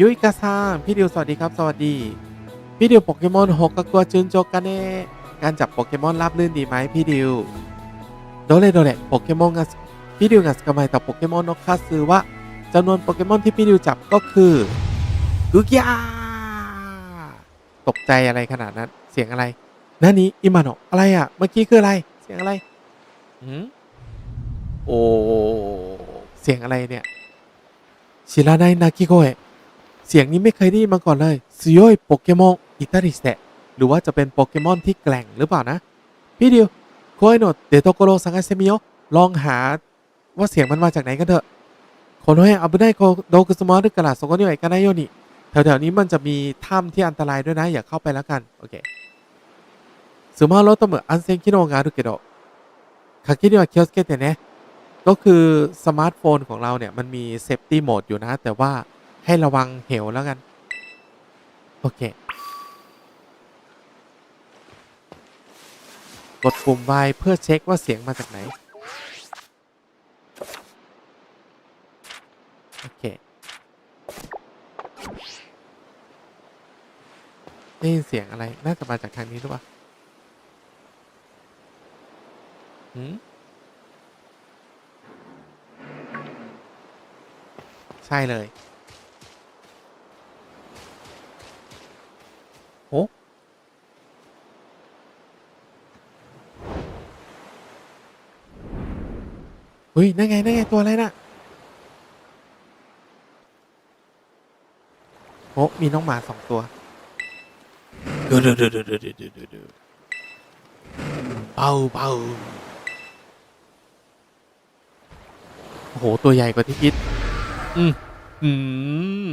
ยุยกาซางพี่ดิวสวัสดีครับ สวัสดี พี่ดิวโปเกมอนหกกกัวจุนโจกันเน่การจับโปเกมอนราบลื่นดีไหมพี่ดิวโดเลโดเลโปเกมอนงัสพี่ดิวงัสกามายต่อโปเกมอนนกคาซือว่าจำนวนโปเกมอนที่พี่ดิวจับก็คือกุกยาตกใจอะไรขนาดนั้น เสียงอะไรนั่นนี้อิมาโนะอะไรอะ เมื่อกี้คืออะไร เสียงอะไรหืมโอ้เสียงอะไรเนี่ยชิราไนนากิโกเอะ เสียงนี้ไม่เคยได้ยินมาก่อนเลยซุโยยโปเกมอนอิตาริสเตะหรือว่าจะเป็นโปเกมอนที่แกร่งหรือเปล่านะ พี่ดิวโคไอโนะเดโตโกโรซังไกเซมิโอลองหาว่าเสียงมันมาจากไหนกันเถอะโคโนเอะอับุไนโคโดกุสมอรึกะลาโซโกนิโอเอกาไนโยนิแถวๆนี้มันจะมีถ้ำที่อันตรายด้วยนะ อย่าเข้าไปแล้วกัน โอเคซึมาโรโตเมะอันเซนคิโนะがあるけどคากินิวะ気をつけてね ก็คือสมาร์ทโฟนของเราเนี่ย มันมีเซฟตี้โหมดอยู่นะ แต่ว่า ให้ระวังเหวแล้วกัน โอเค กดปุ่ม Y เพื่อเช็คว่าเสียงมาจากไหน โอเค ได้ยินเสียงอะไร น่าจะมาจากทางนี้หรือเปล่าหืมใช่เลย เฮ้ย นั่นไง นั่นไง ตัวอะไรน่ะโอ้มีน้องหมาสองตัวดืดเดืดเดืดเดืดเดืเป่าเป่าโอ้โห ตัวใหญ่กว่าที่คิด อืม อืม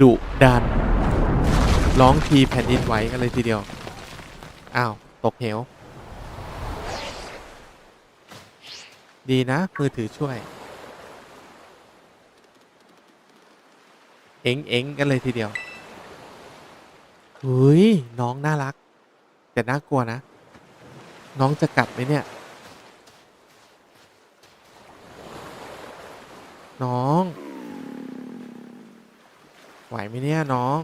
ดุดัน ร้องทีแผ่นดินไหวกันเลยทีเดียว อ้าว ตกเหว ดีนะ มือถือช่วย เอ็งเอ็งกันเลยทีเดียวเฮ้ยน้องน่ารัก แต่น่ากลัวนะ น้องจะกัดไหมเนี่ย น้อง ไหวไหมเนี่ยน้อง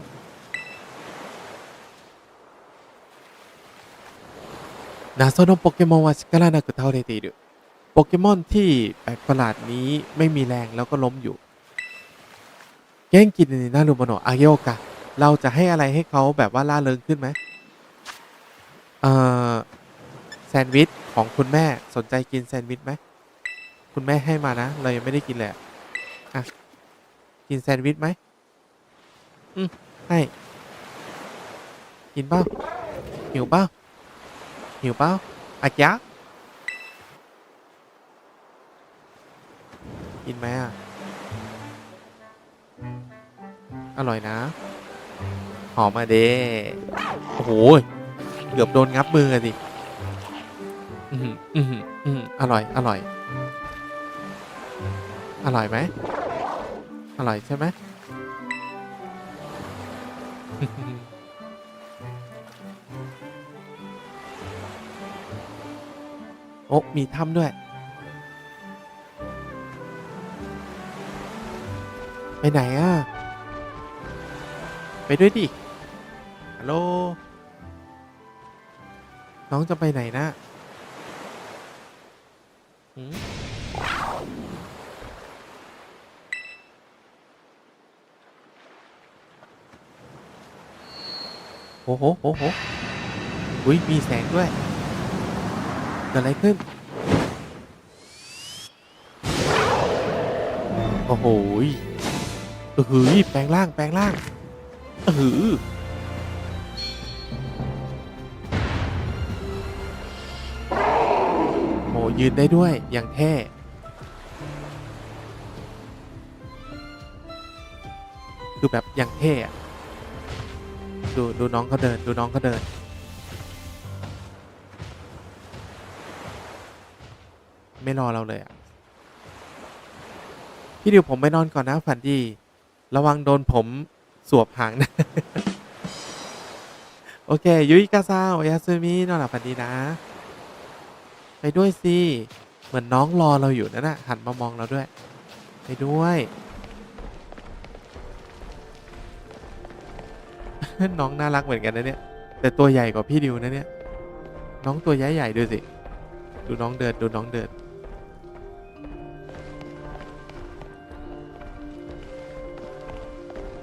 นาโซโนโปเกมอนวาชิการานากุ เทาเรติรุโปเกมอนที่แปลกประหลาดนี้ไม่มีแรงแล้วก็ล้มอยู่เก้งกินในนารุโมโนะอาเกโอกะ เราจะให้อะไรให้เขาแบบว่าล่าเริงขึ้นไหมเอ่อแซนด์วิชของคุณแม่สนใจกินแซนด์วิชไหมคุณแม่ให้มานะ เรายังไม่ได้กินเลยอะกินแซนด์วิชไหมอืมให้กินเปล่าหิวเปล่าหิวเปล่าอาจ๊ะ กินไหมอะ อร่อยนะ หอมมาเด้โอ้โห เกือบโดนงับมืออะสิ อือหืออือหืออือหืออร่อย อร่อย อร่อยไหม อร่อยใช่ไหมโอ้มีถ้ำด้วย ไปไหนอะ ไปด้วยดิ ฮัลโหล น้องจะไปไหนนะหืมโอ้โหโอ้โหอุ้ย มีแสงด้วย เกิดอะไรขึ้น โอ้โหยเออหือแปลงร่างแปลงร่างเออหือโหยืนได้ด้วยอย่างแท้คือแบบอย่างเท่อะดูดูน้องเขาเดินดูน้องเขาเดิน ไม่รอเราเลยอะพี่ดิวผมไปนอนก่อนนะฝันดี ระวังโดนผมสวบหางนะ โอเค ยุยกาซาโอยาซึมินอนหลับฝันดีนะ ไปด้วยสิ เหมือนน้องรอเราอยู่นั่นน่ะหันมามองเราด้วย ไปด้วย น้องน่ารักเหมือนกันนะเนี่ย แต่ตัวใหญ่กว่าพี่ดิวนะเนี่ย น้องตัวใหญ่ใหญ่ๆดูสิ ดูน้องเดิน ดูน้องเดิน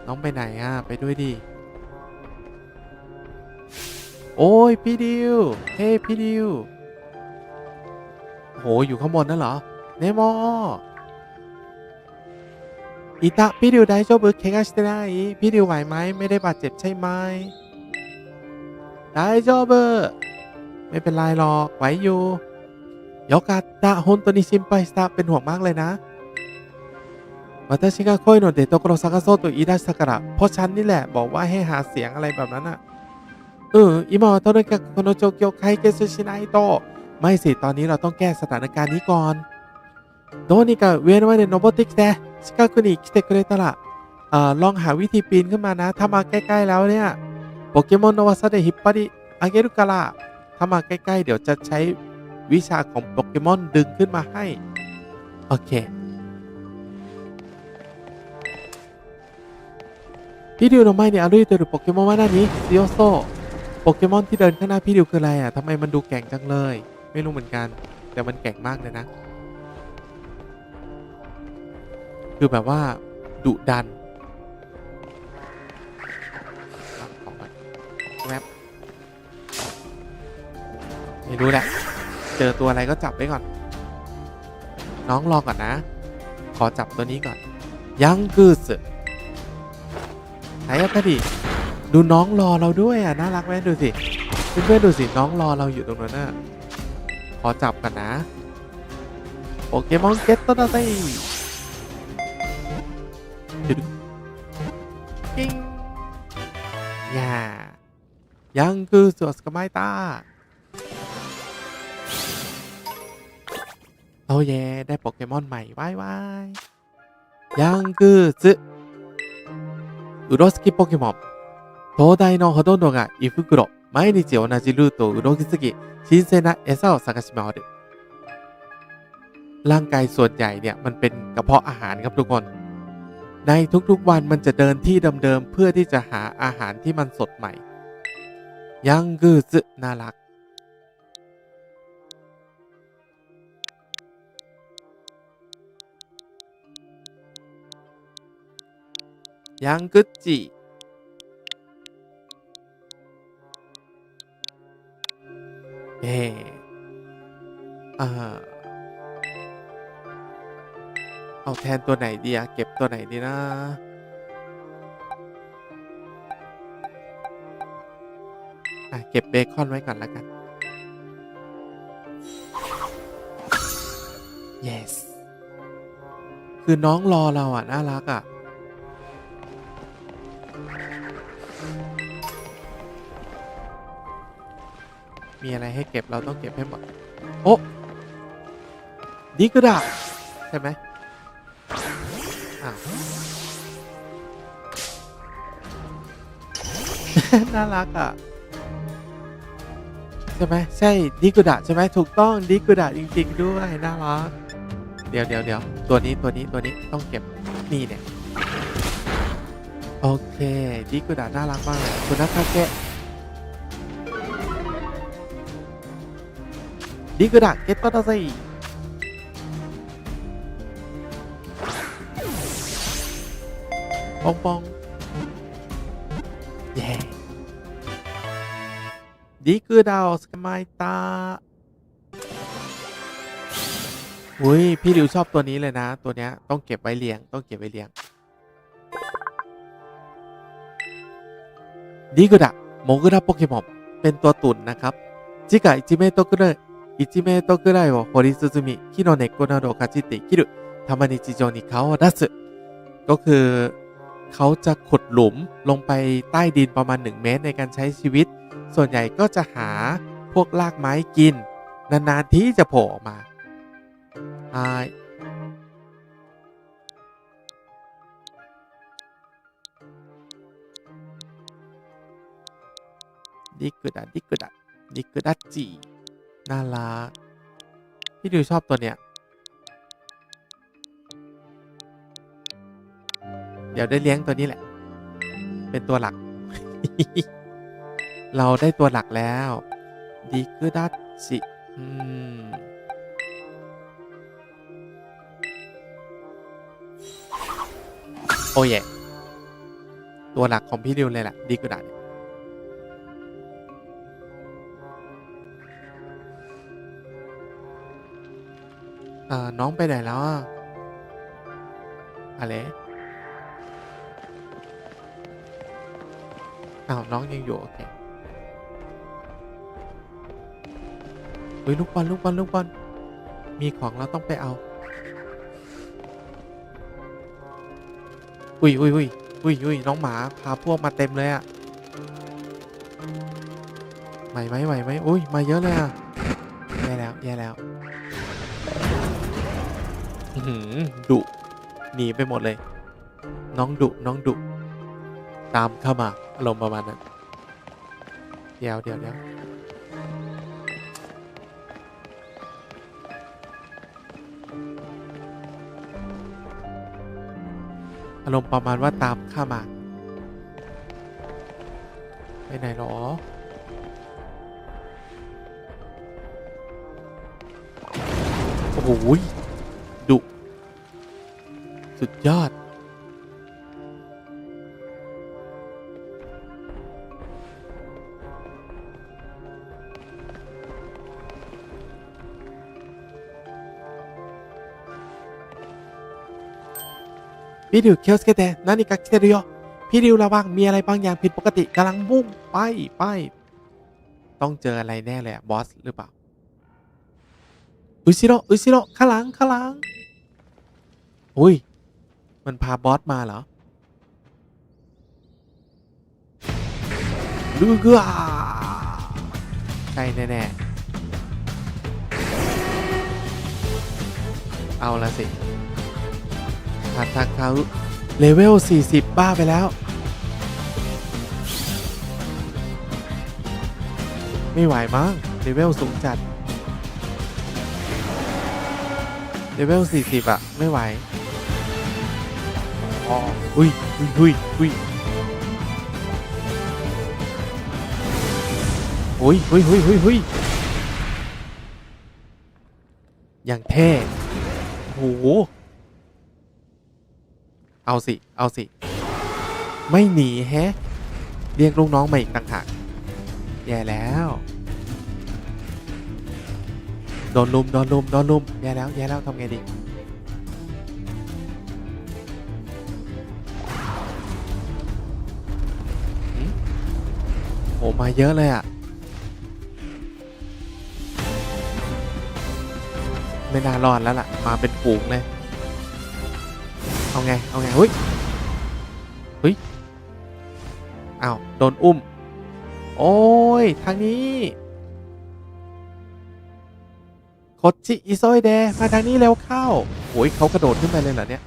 น้องไปไหนอะ ไปด้วยดิ โอ้ย พี่ดิว เฮ้พี่ดิว โห อยู่ข้างบนนั่นเหรอ เนโมอีตะพี่ดิวได้โจบุเคกาชิเตไนพี่ดิวไหวไหม ไม่ได้บาดเจ็บใช่ไหมได้โจบุไม่เป็นไรหรอกไหวอยู่ยกาตะฮอนโตนิชิมไปสตาเป็นห่วงมากเลยนะ 私が恋の出所を探そうと言い出したからเพราะฉันนี่แหละบอกว่าให้หาเสียงอะไรแบบนั้นอ่ะ เออ今はとにかくこの状況を解決しないとไม่สิ ตอนนี้เราต้องแก้สถานการณ์นี้ก่อนどうにか上まで登ってきて近くに来てくれたらเอ่อลองหาวิธีปีนขึ้นมานะ ถ้ามาใกล้ๆแล้วเนี่ยโปเกมอนโนวาซาเดฮิปปาริอาเกรุกาละถ้ามาใกล้ๆ เดี๋ยวจะใช้วิชาของโปเกมอนดึงขึ้นมาให้ โอเค พี่ดิวทำไมเนี่ยอารุยเจอหรืโปเกมอนว่าหน้านี้ซิโอโซโปเกมอนที่เดินข้างหน้าพี่ดิวคืออะไรอะทำไมมันดูแก่งจังเลย ไม่รู้เหมือนกัน แต่มันแก่งมากเลยนะ คือแบบว่าดุดันแวไม่รู้แหละ เจอตัวอะไรก็จับไปก่อน น้องรอก่อนนะ ขอจับตัวนี้ก่อน ยังกือส ไหนอะพอดีดูน้องรอเราด้วยอะน่ารักไหมดูสิเพื่อนๆดูสิน้องรอเราอยู่ตรงนั้นน่ะขอจับกันนะโปเกมอนเก็ตตัวนั้นสิกิ้งย่ายังคือสวสกไมตาโอ้เย่ได้โปเกมอนใหม่ว้ายว้ายยังคือซึ ウロスキポケモン東大のほとんどが胃袋、毎日同じルートをうろぎすぎ、新鮮な餌を探し回る ร่างกายส่วนใหญ่เนี่ยมันเป็นกระเพาะอาหารครับทุกคน ในทุกๆวันมันจะเดินที่เดิมๆเพื่อที่จะหาอาหารที่มันสดใหม่ ยังกูซึน่ารัก ยังกุจิเอออ่าเอาแทนตัวไหนดีอะเก็บตัวไหนดีนะ อะ เก็บเบคอนไว้ก่อนแล้วกัน yes คือน้องรอเราอะ น่ารักอะ มีอะไรให้เก็บเราต้องเก็บให้หมด โอ้ดีก็ได้ใช่ไหมอ้าว น่ารักอะ ใช่ไหมใช่ดิกุดะใช่ไหมถูกต้องดิกุดะจริง ๆ ด้วยน่ารัก เดี๋ยวเดี๋ยวเดี๋ยวตัวนี้ตัวนี้ตัวนี้ต้องเก็บนี่เนี่ย โอเคดิกุดะน่ารักมากเลยคุณนักคาเกะ リグだゲットだぜポンポンイェーイリグダを捕まえたอุ้ยพี่ริวชอบตัวนี้เลยนะ ตัวเนี้ยต้องเก็บไว้เลี้ยง ต้องเก็บไว้เลี้ยงดิกุดะโมกุระโปเกมอนเป็นตัวตุ่นนะครับ次回1メートルくらい 1メートルくらいを掘り進み、木の根っこなどをかじって生きる。たまに地上に顔を出す。ก็คือเขาจะขุดหลุมลงไปใต้ดินประมาณ 1 เมตรในการใช้ชีวิต ส่วนใหญ่ก็จะหาพวกรากไม้กิน นานๆที่จะโผล่ออกมาใช่ดิกุดะดิกุดะดิกุดะจี น่ารักพี่ดิวชอบตัวเนี้ย เดี๋ยวได้เลี้ยงตัวนี้แหละ เป็นตัวหลัก เราได้ตัวหลักแล้วดีคือดัตชิอืมโอ้ยตัวหลักของพี่ดิวเลยแหละดีคือดัตเนี่ย เอ่อน้องไปไหนแล้วอะอะไรอ้าวน้องยังอยู่โอเคเฮ้ยลูกบอลลูกบอลลูกบอลมีของเราต้องไปเอา อุ้ยอุ้ยอุ้ยอุ้ยอุ้ยน้องหมาพาพวกมาเต็มเลยอะไหวไหมไหวไหมอุ้ยมาเยอะเลยอะแย่แล้วแย่แล้ว ดุหนีไปหมดเลย น้องดุน้องดุตามเข้ามาอารมณ์ประมาณนั้นเดี๋ยวเดี๋ยวเดี๋ยวอารมณ์ประมาณว่าตามเข้ามาไปไหนหรอ โอ้โหย สุดยอด พี่ดิวเคียวสเกเตะนั่นนี่กักเตริโอพี่ดิวระวังมีอะไรบางอย่างผิดปกติกำลังมุ่งไปไป ต้องเจออะไรแน่เลยอะบอส หรือเปล่า อุชิโรอุชิโรข้างหลังข้างหลัง อุ้ย มันพาบอสมาเหรอลูกอะใช่แน่ๆเอาละสิอาทาคาเลเวล 40 บ้าไปแล้ว ไม่ไหวมั้งเลเวลสูงจัดเลเวล 40 อะ ไม่ไหว อุ้ยอุ้ยอุ้ยอุ้ยโอ้ยเฮ้ยเฮ้ยเฮ้ยเฮ้ยอย่างเท่โหเอาสิ เอาสิ ไม่หนีแฮะ เรียกลูกน้องมาอีกต่างหากแย่แล้ว โดนลุม โดนลุม โดนลุม แย่แล้ว แย่แล้วทำไงดี มาเยอะเลยอะ ไม่น่ารอดแล้วล่ะ มาเป็นฝูงเลย เอาไง เอาไงเฮ้ยเฮ้ยอ้าวโดนอุ้ม โอ้ย ทางนี้โคจิอิโซยเดมาทางนี้เร็วเข้าโอ้ยเขากระโดดขึ้นไปเลยเหรอเนี่ย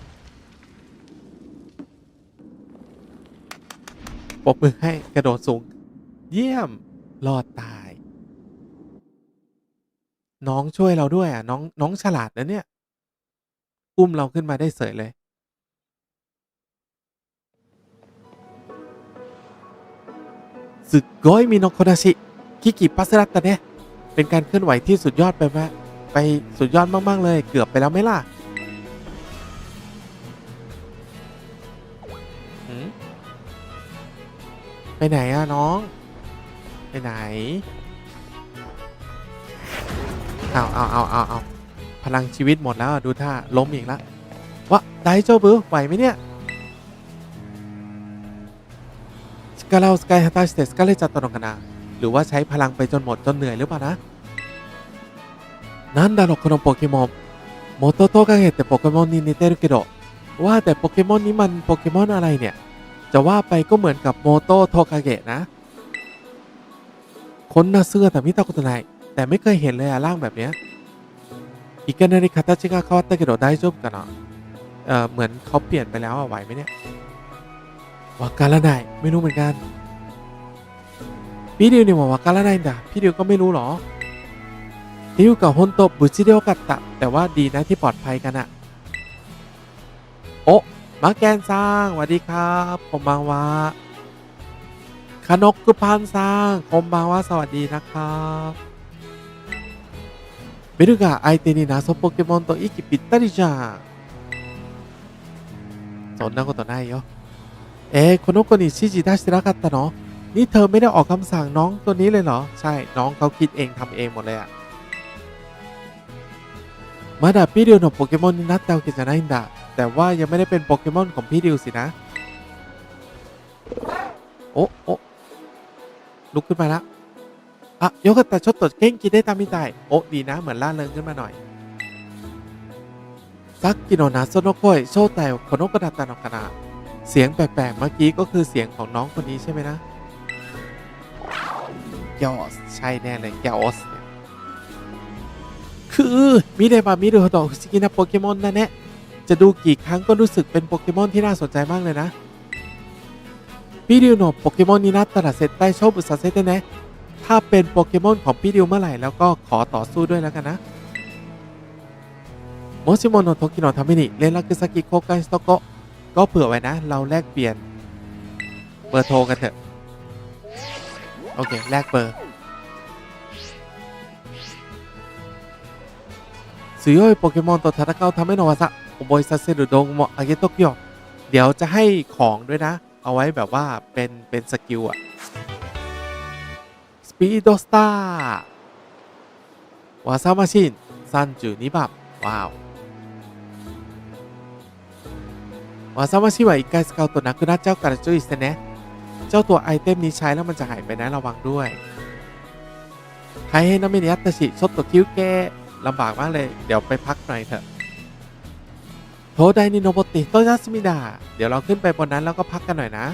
ปรบมือให้กระโดดสูง เยี่ยมรอดตาย น้องช่วยเราด้วยอะน้องน้องฉลาดนะเนี่ย อุ้มเราขึ้นมาได้เสยเลย สึกก้อยมีนโคนาชิคิกิปัสรัตตะเนี่ยเป็นการเคลื่อนไหวที่สุดยอดไปมากไปสุดยอดมาก ๆ เลยเกือบไปแล้วไหมล่ะไปไหนอะน้อง ไปไหนเอาเอาเอาเอาเอาพลังชีวิตหมดแล้วอะดูท่าล้มอีกแล้ววะไดโจบือไหวไหมเนี่ยสกาเลาสกายฮัตตาสเตสกาเลจัตโตนกันนะหรือว่าใช้พลังไปจนหมดจนเหนื่อยหรือเปล่านะ なんだろうこのポケモン元トカゲってポケモンに似てるけどว่าแต่โปเกมอนนี้มันโปเกมอนอะไรเนี่ย จะว่าไปก็เหมือนกับโมโตโทคาเกะนะ คนน่าเสื้อแต่มิตาโกโตไนแต่ไม่เคยเห็นเลยอะร่างแบบเนี้ยอีกานาริคาตาชิกาคาวาตะเกโดได้จบกันเนาะเออเหมือนเขาเปลี่ยนไปแล้วอะไหวไหมเนี่ยวาการะไนไม่รู้เหมือนกัน พี่ดิวเนี่ยว่าวาการะไนด่ะพี่ดิวก็ไม่รู้หรอติวกับฮอนโตบุชิเดียวกัตตะ แต่ว่าดีนะที่ปลอดภัยกันอะโอะมาแกนซังสวัสดีครับ ผมบางวา ค คานกคือพานซังคมบาวาสวัสดีนะครับベルが相手に謎ポケモンと息ぴったりじゃんそんなことないよเอ๊ะこの子に指示出してなかったのนี่เธอไม่ได้ออกคำสั่งน้องตัวนี้เลยเหรอ ใช่ น้องเขาคิดเองทำเองหมดเลยอะมาดาพี่ดิวのโปเกมอนになったわけじゃないんだแต่ว่ายังไม่ได้เป็นโปเกมอนของพี่ดิวสินะ โอ้โอ้ ลุกขึ้นมาแล้วอ่ะよかったちょっと元気出たみたいโอ้ดีนะ เหมือนล่าเริงขึ้นมาหน่อยさっきの謎の声正体はこの子だったのかなเสียงแปลกๆเมื่อกี้ก็คือเสียงของน้องคนนี้ใช่ไหมนะแกอสใช่แน่เลยแกอสเนี่ยคือมิเดบามิเดโฮโตะฟุชิกินะโปเกมอนนะเนี่ยจะดูกี่ครั้งก็รู้สึกเป็นโปเกมอนที่น่าสนใจมากเลยนะ พี่ดิวโนโปเกมอนนี้นะตระเซตใต้โชบุสเซตเนะถ้าเป็นโปเกมอนของพี่ดิวเมื่อไหร่แล้วก็ขอต่อสู้ด้วยแล้วกันนะโมชิโมโนโทกิโนทามินิเลนลักุสกิโคกาสโตโกก็เผื่อไว้นะ เราแลกเปลี่ยน เบอร์โทรกันเถอะ โอเค แลกเบอร์สุยอยโปเกมอนตัวทาตะเก้าทำให้นวาซะโอบยซาเซดุดงโมอาเกโตเกียวเดี๋ยวจะให้ของด้วยนะ เอาไว้แบบว่าเป็นเป็นสกิลอะสปีดสตาร์วาซามาชินซันจูนิบับว้าววาซามาชิวะอีกายสเกลตัวนักคือนัดเจ้าการจุยเซเนะเจ้าตัวไอเทมนี้ใช้แล้วมันจะหายไปนะระวังด้วยใครให้น้ำมิเนยัตชิชดตัวคิ้วแกลำบากมากเลย เดี๋ยวไปพักหน่อยเถอะ โทไดนิโนโบติโตยัสมิดา เดี๋ยวเราขึ้นไปบนนั้นแล้วก็พักกันหน่อยนะ